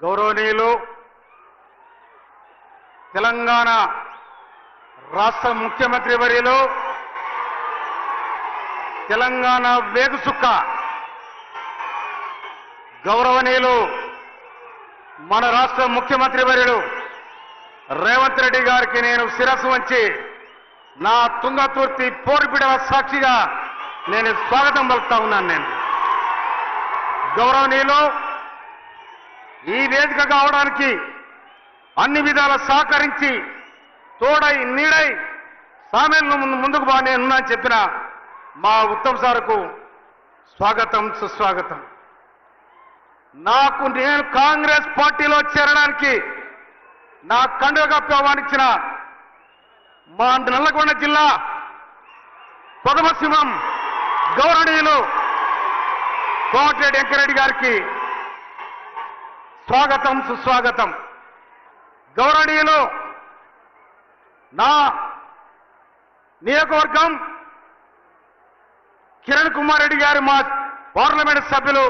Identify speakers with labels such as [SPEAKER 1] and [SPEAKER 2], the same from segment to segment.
[SPEAKER 1] గౌరవనీయులు తెలంగాణ రాష్ట్ర ముఖ్యమంత్రి వర్యులు తెలంగాణ వేగుసుక్క గౌరవనీయులు మన రాష్ట్ర ముఖ్యమంత్రి వర్యులు రేవంత్ రెడ్డి గారికి నేను శిరస్సు వంచి నా తుంగతుర్తి పోరుబిడల సాక్షిగా నేను స్వాగతం పలుకుతా ఉన్నాను నేను. గౌరవనీయులు ఈ వేదిక కావడానికి అన్ని విధాల సహకరించి తోడై నీడై సామెలను ముందుకు బా నేను ఉన్నా చెప్పిన మా ఉత్తమ్ సార్కు స్వాగతం సుస్వాగతం. నాకు నేను కాంగ్రెస్ పార్టీలో చేరడానికి నా కండుగా కప్పి ఆహ్వానించిన మా నల్లగొండ జిల్లా పదమసింహం గౌరవనీయులు కోమటిరెడ్డి వెంకరెడ్డి గారికి స్వాగతం సుస్వాగతం. గౌరవనీయులు నా నియోజకవర్గం కిరణ్ కుమార్ రెడ్డి గారు మా పార్లమెంట్ సభ్యులు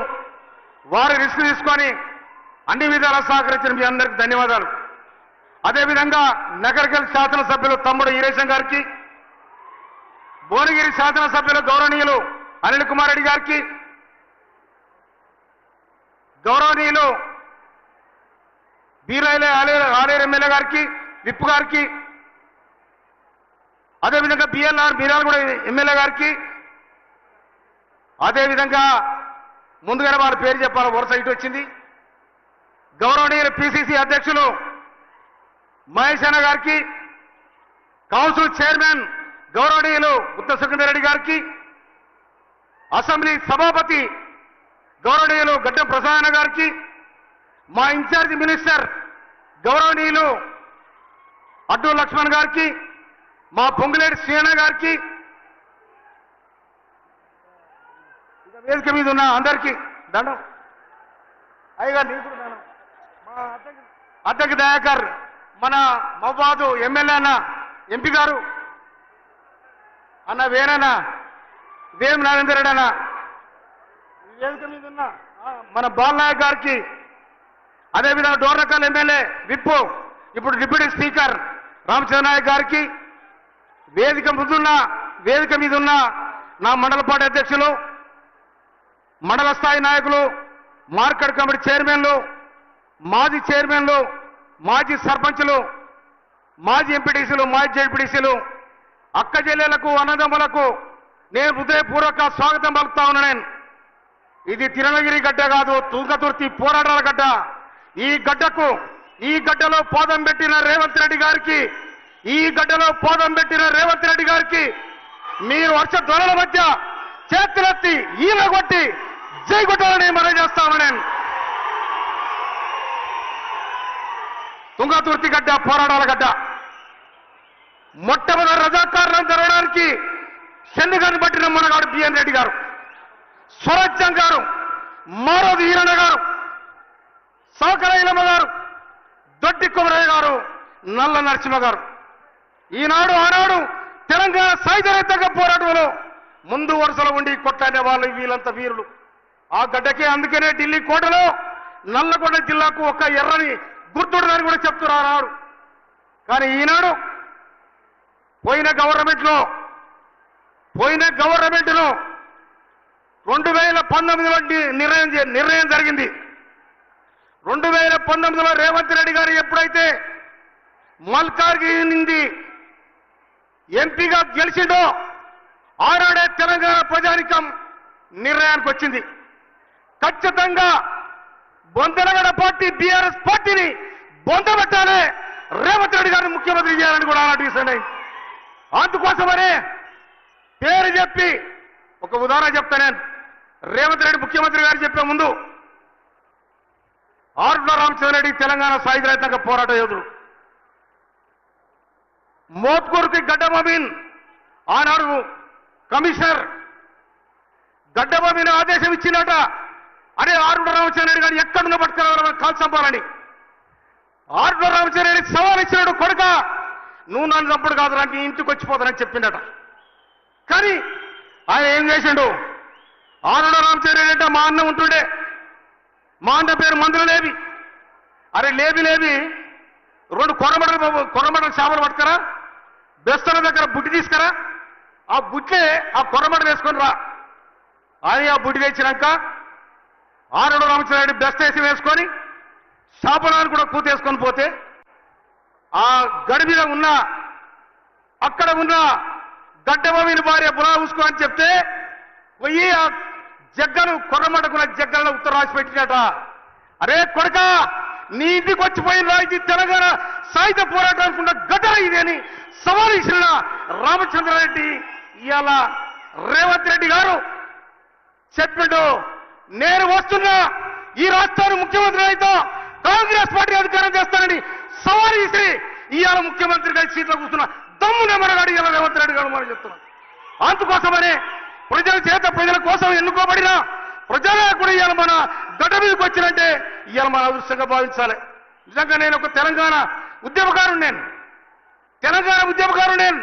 [SPEAKER 1] వారి రిస్క్ తీసుకొని అన్ని విధాలా సహకరించిన మీ అందరికీ ధన్యవాదాలు. అదేవిధంగా నగరకల్ శాసనసభ్యులు తమ్ముడు ఈరేశం గారికి భువనగిరి శాసనసభ్యులు గౌరవనీయులు అనిల్ కుమార్ రెడ్డి గారికి గౌరవనీయులు బీరాయిలే ఆలేరు ఆలేరు ఎమ్మెల్యే గారికి విప్పు గారికి అదేవిధంగా బిఎల్ఆర్ బీరాలు కూడా ఎమ్మెల్యే గారికి అదేవిధంగా ముందుగానే వారి పేరు చెప్పాలి వరుస ఇటు వచ్చింది. గౌరవనీయులు పిసిసి అధ్యక్షులు మహేష్ అన్న గారికి కౌన్సిల్ చైర్మన్ గౌరవనీయులు గుత్త సుఖేందర్ రెడ్డి గారికి అసెంబ్లీ సభాపతి గౌరవనీయులు గడ్డం ప్రసాద్ గారికి మా ఇన్ఛార్జ్ మినిస్టర్ గౌరవనీయులు అడ్డు లక్ష్మణ్ గారికి మా పొంగులేటి సీన గారికి వేదిక మీద ఉన్న అందరికీ దండం. అయ్యగా నీకు మా అద్దెకి దయాకర్ మన మవ్వాదు ఎమ్మెల్యే అన్న ఎంపీ గారు అన్న వేనన్న వేం నాగేందర్ రెడ్డి అన్న వేదిక మీద ఉన్న మన బాలనాయక్ గారికి అదేవిధంగా డోర్నకల్ ఎమ్మెల్యే విప్పు ఇప్పుడు డిప్యూటీ స్పీకర్ రామచంద్ర నాయక్ గారికి వేదిక ముందున్న వేదిక మీద ఉన్న నా మండల పార్టీ అధ్యక్షులు మండల స్థాయి నాయకులు మార్కెట్ కమిటీ చైర్మన్లు మాజీ చైర్మన్లు మాజీ సర్పంచులు మాజీ ఎంపీటీసీలు మాజీ జడ్పీటీసీలు అక్క చెల్లెలకు అన్నదమ్ములకు నేను హృదయపూర్వక స్వాగతం పలుకుతా ఉన్నా నేను ఇది తిరునగిరి గడ్డ కాదు తుంగతుర్తి పోరాటాల గడ్డ. ఈ గడ్డకు ఈ గడ్డలో పోదం పెట్టిన రేవంత్ రెడ్డి గారికి ఈ గడ్డలో పోదం పెట్టిన రేవంత్ రెడ్డి గారికి మీరు వర్ష ధ్వనుల మధ్య చేతులెత్తి ఈల కొట్టి జై కొట్టాలని మనం చేస్తాను నేను తుంగతుర్తి గడ్డ పోరాటాల గడ్డ. మొట్టమొదటి రజాకారణం జరగడానికి చెన్నుగాని పట్టిన మనగాడు బిఎన్ రెడ్డి గారు. స్వరాజ్యం గారు మారోది ఈరణ గారు. సాకరైలమ్మ గారు దొడ్డి కుమరయ్య గారు నల్ల నరసింహ గారు. ఈనాడు ఆనాడు తెలంగాణ సాయుధ పోరాటంలో ముందు వరుసలో ఉండి కొట్లాడే వాళ్ళు వీళ్ళంత వీరులు. ఆ గడ్డకే అందుకనే ఢిల్లీ కోటలో నల్లగొండ జిల్లాకు ఒక ఎర్రని గుర్తుడదని కూడా చెప్తున్నారు కానీ ఈనాడు పోయిన గవర్నమెంట్లో పోయిన గవర్నమెంట్లో రెండు వేల పంతొమ్మిదిలో నిర్ణయం నిర్ణయం జరిగింది. రెండు వేల పంతొమ్మిదిలో రేవంత్ రెడ్డి గారు ఎప్పుడైతే మల్కార్గిరి నుండి ఎంపీగా గెలిచిండో ఆనాడే తెలంగాణ ప్రజానికం నిర్ణయానికి వచ్చింది. ఖచ్చితంగా బొందలగడ పార్టీ బీఆర్ఎస్ పార్టీని బొందబెట్టాలి రేవంత్ రెడ్డి గారిని ముఖ్యమంత్రి చేయాలని కూడా ఆనాటి డిసైడ్ అందుకోసమనే పేరు చెప్పి ఒక ఉదాహరణ చెప్తా నేను. రేవంత్ రెడ్డి ముఖ్యమంత్రి గారు చెప్పే ముందు ఆరుల రామచంద్రరెడ్డి తెలంగాణ సాయుధ రైతాంగ పోరాట యోధుడు. మోత్కూరుకి గడ్డమబీన్ ఆనాడు కమిషనర్ గడ్డమబీన్ ఆదేశం ఇచ్చినట. అరే ఆరుల రామచంద్రరెడ్డి గారు ఎక్కడున్న పట్టుకురావాలని కాల్ చంపాలని. ఆరుల రామచంద్రరెడ్డి సవాల్ ఇచ్చినాడు కొడుక. నువ్వు నన్ను చంపుడు కాదు నీ ఇంటికి వచ్చిపోతానని చెప్పిండట. కానీ ఆయన ఏం చేసిండు? ఆరుల రామచంద్ర అంటే మా అన్న ఉంటుండే. మా అన్న పేరు మందులనేవి అరే లేవి లేవి. రెండు కొరమడలు కొరమడలు చేపలు పట్టుకరా. బెస్తల దగ్గర బుట్టి తీసుకురా. ఆ బుట్టే ఆ కొరమడ వేసుకొని రా. అని ఆ బుట్టి తెచ్చినాక ఆరుడు రామచంద్ర బెస్ట్ వేసి వేసుకొని చేపలను కూడా కూతేసుకొని పోతే ఆ గడి మీద ఉన్న అక్కడ ఉన్న గడ్డమీని భార్య బులా ఉసుకో అని చెప్తే పోయి జగ్గలు జగ్గను కొర్రమడకున్న జగ్గలను ఉత్తర రాసి పెట్టినట. అరే కొడక నీ ఇంటికి వచ్చిపోయిన ఇది తెలంగాణ సాయుధ పోరాటం అనుకున్న గడ్డ ఇదే అని సవాల్ ఇచ్చిన రామచంద్రారెడ్డి ఇవాళ రేవంత్ రెడ్డి గారు చెప్పిండు నేను వస్తున్నా ఈ రాష్ట్రాన్ని ముఖ్యమంత్రి అయితే కాంగ్రెస్ పార్టీ అధికారం చేస్తానని సవాలు విసిరి ఇవాళ ముఖ్యమంత్రిగా సీట్లో కూర్చున్న దమ్ము నెమరగాడు ఇలా రేవంత్ రెడ్డి గారు మనం చెప్తున్నాం. అందుకోసమనే ప్రజల చేత ప్రజల కోసం ఎన్నుకోబడిన ప్రజలే కూడా ఇవాళ మన గడ్డ మీదకి వచ్చినంటే ఇవాళ మన అదృష్టంగా భావించాలి. నిజంగా నేను ఒక తెలంగాణ ఉద్యమకారుడు నేను. తెలంగాణ ఉద్యమకారుడు నేను.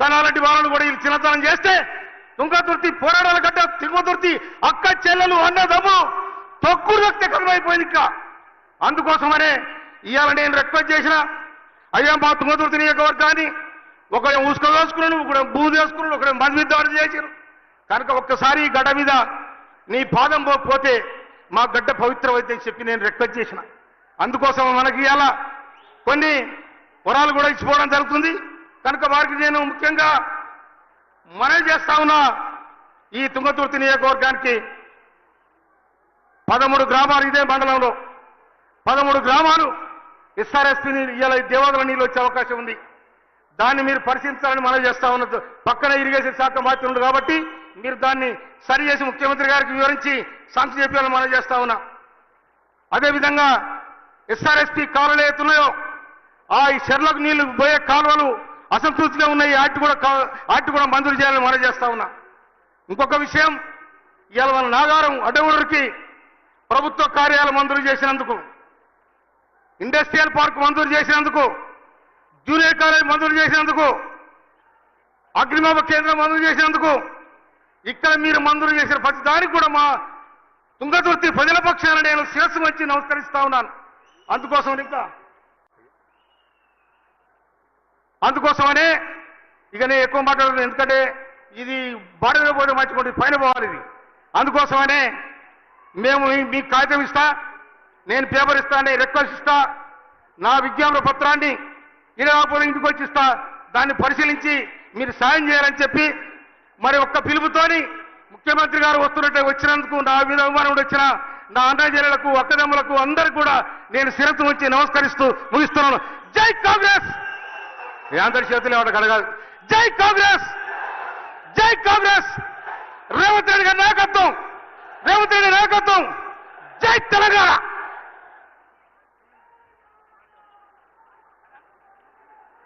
[SPEAKER 1] తన అలాంటి వాళ్ళను కూడా వీళ్ళు చిన్నతనం చేస్తే తుంగతుర్తి పోరాటాల గడ్డ తిరుగుతుర్తి అక్క చెల్లెలు అన్నదమ్ము తొక్కుడు వ్యక్తి కలమైపోయింది ఇంకా. అందుకోసమనే ఇవాళ నేను రిక్వెస్ట్ చేసిన అయ్యా మా తుంగతుర్తి నియోజకవర్గాన్ని ఒక ఉసుక వేసుకున్నాను ఒక భూమి వేసుకున్నాను ఒక మంది మీద దాడి చేశారు కనుక ఒక్కసారి ఈ గడ్డ మీద నీ పాదం పోతే మా గడ్డ పవిత్రమైతే చెప్పి నేను రిక్వెస్ట్ చేసిన. అందుకోసం మనకి ఇలా కొన్ని వరాలు కూడా ఇచ్చిపోవడం జరుగుతుంది. కనుక వారికి నేను ముఖ్యంగా మనవి చేస్తా ఉన్నా ఈ తుంగతుర్తి నియోజకవర్గానికి పదమూడు గ్రామాలు ఇదే మండలంలో. పదమూడు గ్రామాలు ఎస్ఆర్ఎస్పీ ఇలా దేవాదుల నీళ్ళు వచ్చే అవకాశం ఉంది. దాన్ని మీరు పరిశీలించాలని మనం చేస్తా ఉన్నది. పక్కన ఇరిగేషన్ శాఖ మాత్రం కాబట్టి మీరు దాన్ని సరి చేసి ముఖ్యమంత్రి గారికి వివరించి సంస్థ చెప్పాలని మనం చేస్తా ఉన్నా. అదేవిధంగా ఎస్ఆర్ఎస్పి కాలువలు ఏతున్నాయో ఆ ఈ చెర్లకు నీళ్ళు పోయే కాలువలు అసంతృప్తిగా ఉన్నాయి. వాటి కూడా వాటి కూడా మంజూరు చేయాలని మనం చేస్తా ఉన్నా. ఇంకొక విషయం ఇవాళ మన నాగారం అడ్డగూడరికి ప్రభుత్వ కార్యాలయం మంజూరు చేసినందుకు ఇండస్ట్రియల్ పార్క్ మంజూరు చేసినందుకు జూనియర్ కాలేజ్ మంజూరు చేసినందుకు అగ్నిమాప కేంద్రం మంజూరు చేసినందుకు ఇక్కడ మీరు మందులు చేసిన ప్రతి దానికి కూడా మా తుంగతుర్తి ప్రజల పక్షాన నేను శిరస్సు వచ్చి నమస్కరిస్తా ఉన్నాను. అందుకోసం ఇంకా. అందుకోసమనే ఇక నేను ఎక్కువ మాట్లాడలేదు ఎందుకంటే ఇది బాడీలో పోతే మర్చిపోతే పైన పోవాలి ఇది. అందుకోసమనే మేము మీకు కాగితం ఇస్తా నేను పేపర్ ఇస్తా నేను రిక్వెస్ట్ ఇస్తా నా విజ్ఞాపన పత్రాన్ని ఇరవై ఇంటికి వచ్చి ఇస్తా దాన్ని పరిశీలించి మీరు సాయం చేయాలని చెప్పి మరి ఒక్క పిలుపుతోని ముఖ్యమంత్రి గారు వస్తున్నట్టే వచ్చినందుకు నా మీద అవమానం వచ్చిన నా అన్నజనులకు అక్కదమ్ములకు అందరు కూడా నేను శిరస్సు వచ్చి నమస్కరిస్తూ ముగిస్తున్నాను. జై కాంగ్రెస్! మీ అందరి చేతులు ఎవరు కడగాలి. జై కాంగ్రెస్! జై కాంగ్రెస్! రేవంత్ రెడ్డి గారి నాయకత్వం! రేవంత్ రెడ్డి నాయకత్వం! జై తెలంగాణ!